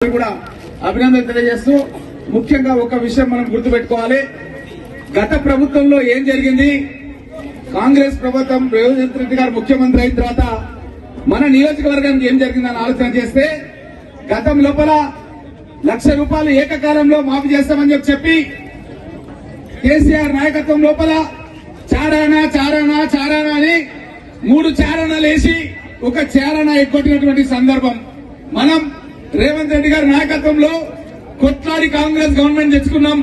కూడా అభినందన తెలియజేస్తూ ముఖ్యంగా ఒక విషయం మనం గుర్తుపెట్టుకోవాలి. గత ప్రభుత్వంలో ఏం జరిగింది? కాంగ్రెస్ ప్రభుత్వం రేవంత్ రెడ్డి గారు ముఖ్యమంత్రి అయిన తర్వాత మన నియోజకవర్గానికి ఏం జరిగిందని ఆలోచన చేస్తే గతం లోపల లక్ష రూపాయలు ఏకకాలంలో మాఫీ చేస్తామని చెప్పి చెప్పి కేసీఆర్ నాయకత్వం లోపల చారానా చారానా చారానా అని మూడు చారణాలు వేసి ఒక చారణ ఎక్కొట్టినటువంటి సందర్భం. మనం రేవంత్ రెడ్డి గారి నాయకత్వంలో కొట్లాడి కాంగ్రెస్ గవర్నమెంట్ తెచ్చుకున్నాం.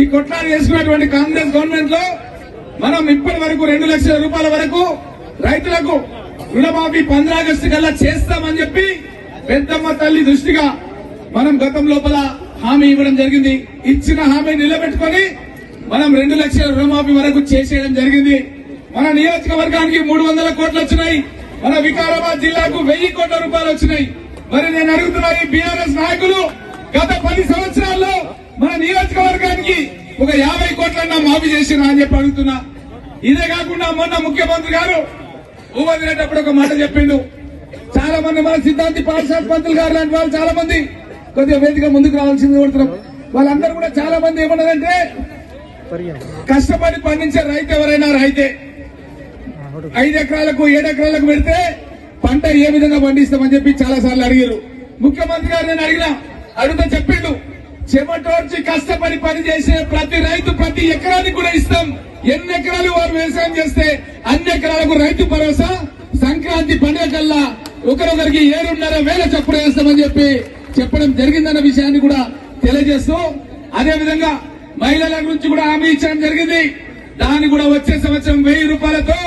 ఈ కొట్లాడి చేసుకున్నటువంటి కాంగ్రెస్ గవర్నమెంట్లో మనం ఇప్పటి వరకు రెండు లక్షల రూపాయల వరకు రైతులకు రుణమాఫీ పంద్రాగస్టు కల్లా చేస్తామని చెప్పి పెద్దమ్మ తల్లి దృష్టిగా మనం గతం లోపల హామీ ఇవ్వడం జరిగింది. ఇచ్చిన హామీ నిలబెట్టుకొని మనం రెండు లక్షల రుణమాఫీ వరకు చేసేయడం జరిగింది. మన నియోజకవర్గానికి మూడు వందల కోట్లు వచ్చినాయి. మన వికారాబాద్ జిల్లాకు వెయ్యి కోట్ల రూపాయలు వచ్చినాయి. మరి నేను అడుగుతున్నా ఈ బీఆర్ఎస్ నాయకులు గత పది సంవత్సరాల్లో మన నియోజకవర్గానికి ఒక యాభై కోట్లన్నా మాఫీ చేసిన అని చెప్పి అడుగుతున్నా. ఇదే కాకుండా మొన్న ముఖ్యమంత్రి గారు ఊవదిలేటప్పుడు ఒక మాట చెప్పిండు. చాలా మంది మన సిద్ధాంతి పాఠశాల పంతులు గారు లాంటి వాళ్ళు చాలా మంది కొద్దిగా వేదిక ముందుకు రావాల్సింది కోరుతున్నాం. వాళ్ళందరూ కూడా చాలా మంది ఏమన్నదంటే కష్టపడి పండించే రైతు ఎవరైనా రైతే. ఐదు ఎకరాలకు ఏడు ఎకరాలకు పెడితే పంట ఏ విధంగా పండిస్తామని చెప్పి చాలా సార్లు అడిగారు. ముఖ్యమంత్రి గారు నేను అడిగినా అడుగుతా చెప్పిండు. చెమటోర్చి కష్టపడి పని చేసే ప్రతి రైతు ప్రతి ఎకరానికి కూడా ఇస్తాం. ఎన్ని ఎకరాలు వారు వ్యవసాయం చేస్తే అన్ని ఎకరాలకు రైతు భరోసా? సంక్రాంతి పండుగ కల్లా ఒకరొకరికి ఏడున్నర వేల చప్పుడు వేస్తామని చెప్పి చెప్పడం జరిగిందన్న విషయాన్ని కూడా తెలియజేస్తూ అదే విధంగా మహిళల గురించి కూడా హామీ ఇచ్చడం జరిగింది. దాన్ని కూడా వచ్చే సంవత్సరం వెయ్యి రూపాయలతో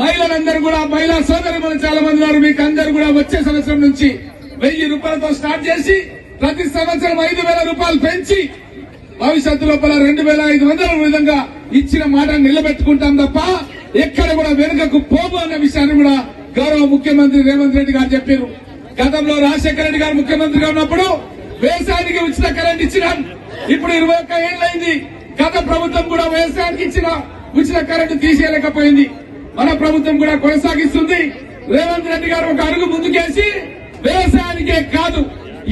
మహిళలందరూ కూడా మహిళా సోదరి చాలా మంది ఉన్నారు. మీకు అందరూ కూడా వచ్చే సంవత్సరం నుంచి వెయ్యి రూపాయలతో స్టార్ట్ చేసి ప్రతి సంవత్సరం ఐదు వేల రూపాయలు పెంచి భవిష్యత్తు లోపల రెండు వేల ఐదు వందల విధంగా ఇచ్చిన మాట నిలబెట్టుకుంటాం తప్ప ఎక్కడ కూడా వెనుకకు పోము అన్న విషయాన్ని కూడా గౌరవ ముఖ్యమంత్రి రేవంత్ రెడ్డి గారు చెప్పారు. గతంలో రాజశేఖర రెడ్డి గారు ముఖ్యమంత్రిగా ఉన్నప్పుడు వ్యవసాయానికి ఉచిత కరెంట్ ఇచ్చినాం. ఇప్పుడు ఇరవై ఒక్క ఏళ్ళైంది గత ప్రభుత్వం కూడా వ్యవసాయానికి ఇచ్చిన ఉచిత కరెంటు తీసేయలేకపోయింది. మన ప్రభుత్వం కూడా కొనసాగిస్తుంది. రేవంత్ రెడ్డి గారు ఒక అడుగు ముందుకేసి వ్యవసాయానికే కాదు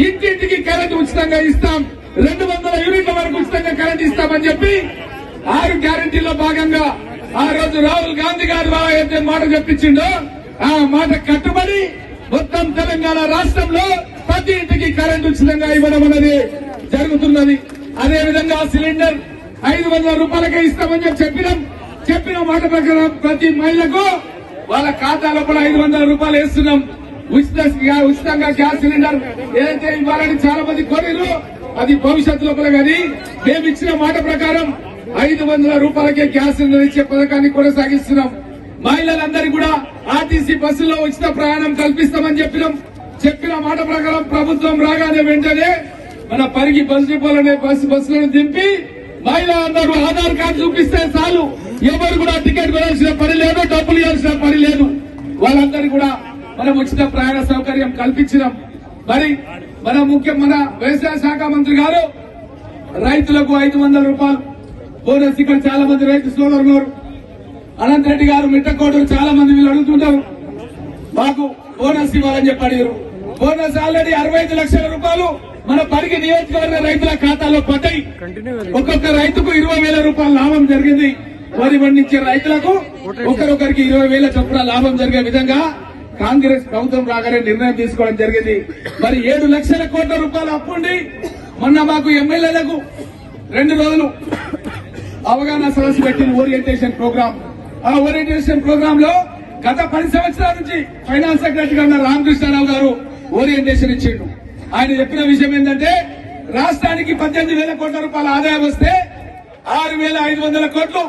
ఇంటింటికి కరెంట్ ఉచితంగా ఇస్తాం. రెండు వందల యూనిట్ల వరకు ఉచితంగా కరెంట్ ఇస్తామని చెప్పి ఆరు గ్యారంటీలో భాగంగా ఆ రోజు రాహుల్ గాంధీ గారు బాగా అయితే మాట చెప్పించిండో ఆ మాట కట్టుబడి మొత్తం తెలంగాణ రాష్ట్రంలో ప్రతి ఇంటికి కరెంట్ ఉచితంగా ఇవ్వడం అనేది జరుగుతున్నది. అదే విధంగా సిలిండర్ ఐదు వందల రూపాయలకే ఇస్తామని చెప్పి చెప్పినాం. చెప్పిన మాట ప్రకారం ప్రతి మహిళకు వాళ్ళ ఖాతాలో కూడా ఐదు వందల రూపాయలు వేస్తున్నాం. ఉచిత ఉచితంగా గ్యాస్ సిలిండర్ ఏదైతే ఇవ్వాలని చాలా మంది కోరిరు అది భవిష్యత్తులో కూడా కానీ మేము ఇచ్చిన మాట ప్రకారం ఐదు వందల రూపాయలకే గ్యాస్ సిలిండర్ ఇచ్చే పథకాన్ని కొనసాగిస్తున్నాం. మహిళలందరికీ కూడా ఆర్టీసీ బస్సులో ఉచిత ప్రయాణం కల్పిస్తామని చెప్పినాం. చెప్పిన మాట ప్రకారం ప్రభుత్వం రాగానే వెంటనే మన పరిగి బస్ డిపోలనే బస్సు బస్సులను దింపి మహిళలందరూ ఆధార్ కార్డు చూపిస్తే చాలు. ఎవరు కూడా టికెట్ కొనాల్సిన పని లేదు డబ్బులు ఇవ్వాల్సిన పని లేదు. వాళ్ళందరూ కూడా మనం ఉచిత ప్రయాణ సౌకర్యం కల్పించినాం. మరి మన ముఖ్య మన వ్యవసాయ శాఖ మంత్రి గారు రైతులకు ఐదు వందల రూపాయలు బోనస్ ఇక్కడ చాలా మంది రైతు సోదరులు ఉన్నారు. అనంత్ రెడ్డి గారు మిట్టకోటలు చాలా మంది వీళ్ళు అడుగుతుంటారు. మాకు బోనస్ ఇవ్వాలని చెప్పి అడిగారు. బోనస్ ఆల్రెడీ అరవై ఐదు లక్షల రూపాయలు మన పరిగి నియోజకవర్గ రైతుల ఖాతాలో పడ్డాయి. ఒక్కొక్క రైతుకు ఇరవై వేల రూపాయల లాభం జరిగింది. వరి పండించే రైతులకు ఒకరొకరికి ఇరవై వేల చొప్పున లాభం జరిగే విధంగా కాంగ్రెస్ ప్రభుత్వం రాగానే నిర్ణయం తీసుకోవడం జరిగింది. మరి ఏడు లక్షల కోట్ల రూపాయలు అప్పుండి మొన్న మాకు ఎమ్మెల్యేలకు రెండు రోజులు అవగాహన సదస్సు పెట్టిన ఓరియంటేషన్ ప్రోగ్రామ్. ఆ ఓరియంటేషన్ ప్రోగ్రామ్లో గత పది సంవత్సరాల నుంచి ఫైనాన్స్ సెక్రటరీగా ఉన్న రామకృష్ణారావు గారు ఓరియంటేషన్ ఇచ్చిండు. ఆయన చెప్పిన విషయం ఏంటంటే రాష్ట్రానికి పద్దెనిమిది వేల కోట్ల రూపాయల ఆదాయం వస్తే ఆరు వేల ఐదు వందల కోట్లు